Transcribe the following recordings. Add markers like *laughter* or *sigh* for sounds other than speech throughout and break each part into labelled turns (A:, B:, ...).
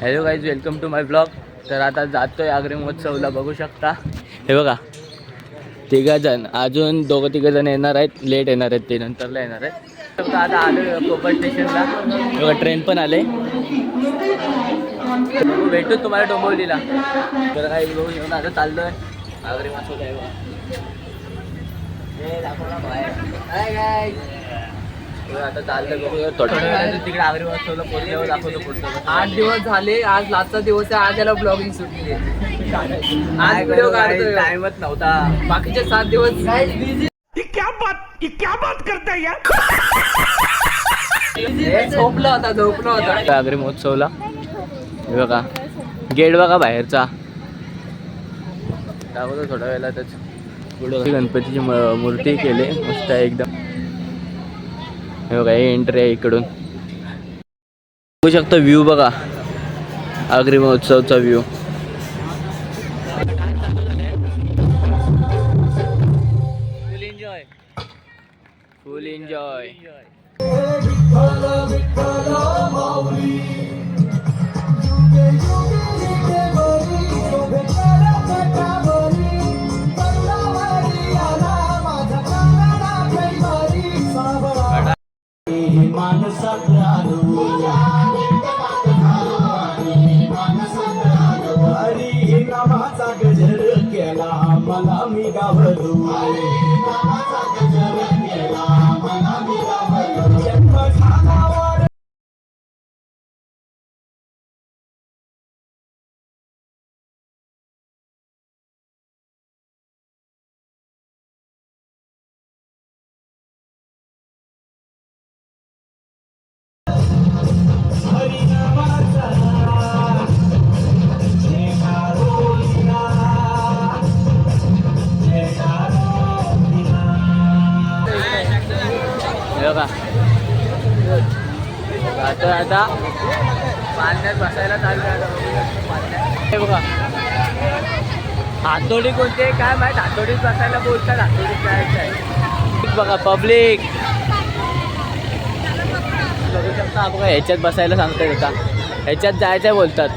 A: Hello guys welcome to my blog तर आता जातो आहे आग्रे महोत्सवला बघू शकता. हे बघा तिघंजण अजून दोघं तिघंजण येणार आहेत. लेट येणार आहेत ते नंतरला येणार आहेत. तर आता आलो कोकण स्टेशनला बघा ट्रेन पण आले भेटू तुम्हाला डोंबवलीला. तर काही बघून येऊन आता चाललोय. आग्रे महोत्सव आहे बघा. आता चाललंय बघू थोड्या वेळाने तिकडे आग्रे महोत्सवला पोहोचल्यावर दाखवतो पुढचं
B: आठ दिवस झाले आज लास्टचा दिवस आहे आज याला ब्लॉगिंग सुटली आहे. आज व्हिडिओ काढतोय.
A: टाइमच नव्हता.
B: बाकीचे सात दिवस झोपला होता झोपला होता.
A: आग्रे महोत्सवला. हे बघा गेट बघा बाहेरचा. दाखवतो थोड्या वेळातच. गणपतीची मूर्ती केली मस्त आहे एकदम. हे बघा हे एंट्री आहे इकडून. बघू शकता व्ह्यू बघा. आग्री महोत्सवचा व्ह्यू फुल एन्जॉय
C: हरी नामाचा गजर केला मला मी गावलो
A: आता आता पाण्यात बसायला चालू आहे हे बघा. हातोडी कोणते काय माहीत? हातोडीत बसायला बोलतात. हातोडीत जायचं आहे. बघा पब्लिक. बघू शकता बघा ह्याच्यात बसायला सांगतात आता ह्याच्यात जायचं आहे बोलतात.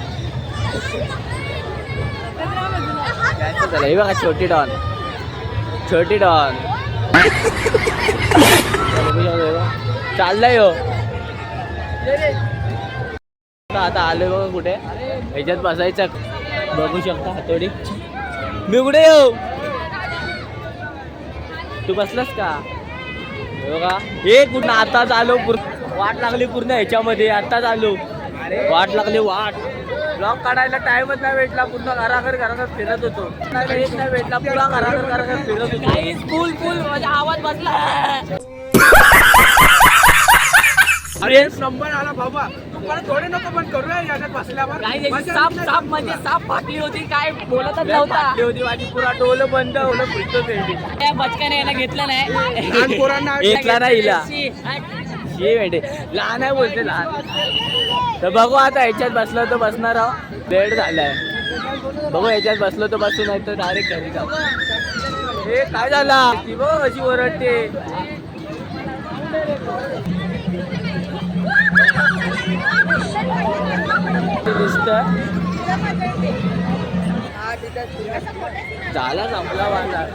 A: जायचं झालं हे बघा छोटी डॉन. छोटी डॉन. बघू शकतो बघा. चाललाय हो. आता आलोय बघा कुठे. ह्याच्यात बसायचं. बघू शकता हातोडी. मी कुठे येऊ तू बसलास का? हे बघा. हे कुठं? आताच आलो वाट लागली पूर्ण ह्याच्यामध्ये. आताच आलो वाट लागली वाट. ब्लॉग काढायला टाइमच नाही भेटला. पूर्ण घराघर घराघर फिरत होतो. नाही भेटला. पुरा घराघर घराघर फिरत होतो.
B: फुल फुल माझा आवाज बसला.
A: अरे
C: नंबर आला बाबा. तुम्हाला थोडे नको पण करूया याच्यात बसल्यावर.
B: काय साप साप म्हणजे साप फाटली होती काय बोलतच नव्हता.
A: फाटली होती माझी पुरा डोलं बंद होलं भेंडी
B: त्या बचकाने याला घेतलं नाही.
C: लहान पोरांना
A: घेतला नाही हिला
B: शी,
A: हे लहान आहे बोलते लहान. तर बघू आता ह्याच्यात बसलो तर बसणार आहो. बेड झालाय. बघू ह्याच्यात बसलो तर बसू नाही तर डायरेक्ट घरी जाऊ. हे काय झाला? ती बघ अशी ओरडते. दिसत झाला संपला वाला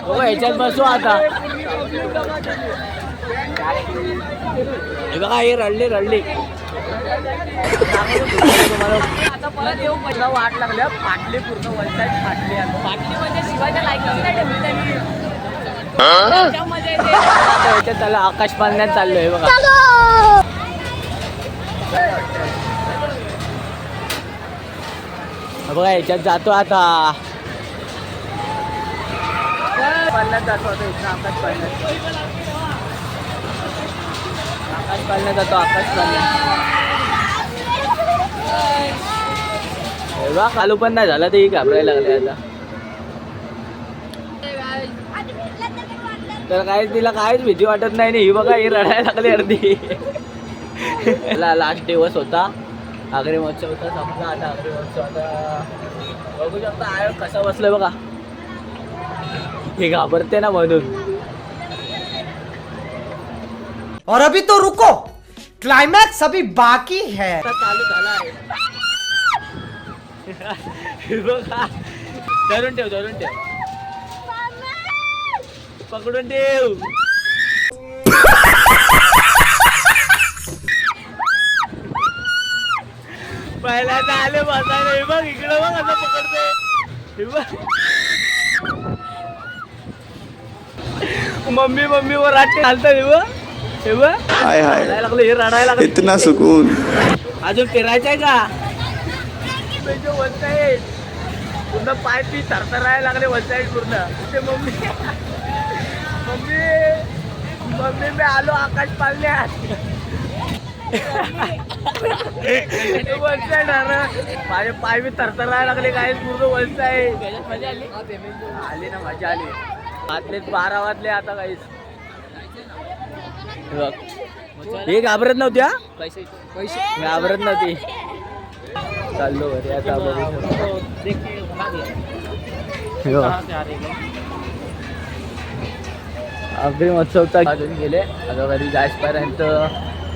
A: बघू ह्याच्यात बसू आता. हे बघा हे रडली रडली.
B: आता परत येऊ
A: मला वाट लागल्या. फाटली पूर्ण फाटली
B: फाटली म्हणजे शिवायच्या लायकीची नाही ठेवली त्यांनी
A: त्याला आकाश पालण्यात चाललोय बघा हा बघा ह्याच्यात जातो आता. पालण्यात जातो आता इथं आकाश पालण्यात आकाश पालण्यात जातो आकाश पालण्यात बघा खालू पण नाही झाला ते घाबरायला लागले आता. तर काहीच तिला काहीच भीती वाटत नाही ही बघा ही रडायला लागली अर्धी. *laughs* लास्ट दिवस होता. आग्रे महोत्सव होता संपला आता आग्रे महोत्सव आता बघू शकता आयोग कसा बसलाय बघा. हे घाबरते ना म्हणून.
D: और अभी तो रुको। क्लाइमैक्स अभी बाकी है।
A: आता चालू झाला आहे. हे *laughs* बघा. धरून ठेव धरून ठेव. पकडून ठेव. पहिल्यांदा आले बसायला. हे बघ इकडं बघ असं पकडतोय. हे बघ. मम्मी मम्मी वर राटे घालतात हे बघ. हे बघ.
D: हाय हाय.
A: रडायला लागलं हे रडायला लागलं.
D: इतना सुकून.
A: अजून फिरायचंय का? वन साईड पूर्ण पाय पी थरथरायला लागले वन साईड पूर्ण. ते मम्मी. मम्मी. मम्मी मी आलो आकाश पाळण्यात माझे पाय मी थरथरायला लागले काय पूर्ण वन आहे. मजा आली आली ना मजा आली. आतलेच बारा वाजले आता काहीच हे घाबरत नव्हत्या
B: पैसे पैसे
A: घाबरत नव्हती. चाललो घरी आता बघू. हे बघ. अजून गेले. आता घरी जायपर्यंत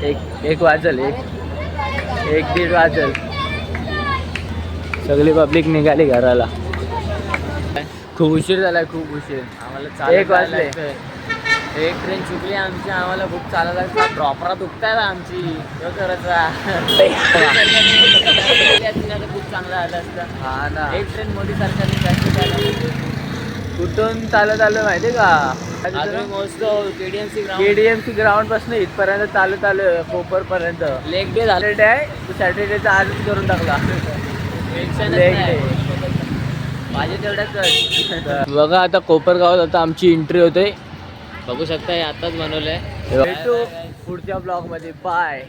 A: एक एक वाजल एक एक दीड वाजल. सगळी पब्लिक निघाली घराला. खूप उशीर झालाय खूप उशीर.
B: आम्हाला
A: एक वाजले.
B: एक ट्रेन चुकली आमची आम्हाला खूप चालायला लागतं प्रॉपरा दुखताय आमची. तो करायचा *laughs* खूप चांगलं आलं असतं.
A: हा ना.
B: एक ट्रेन मोठी सरकारने झाला.
A: कुठून चालत आलं माहितीये का?
B: केडीएमसी ग्राउंड
A: केडीएमसी ग्राउंडपासून इथपर्यंत चालत आलं कोपर पर्यंत
B: लेग डे झालं.
A: सॅटरडे आहे सॅटरडेचा आजच करून टाकला. Leg day.
B: माझे तेवढ्याच *laughs*
A: बघा आता कोपरगावात आता आमची एंट्री होते.
B: बघू शकता हे आताच बनवलंय.
A: भेटू पुढच्या ब्लॉगमध्ये. बाय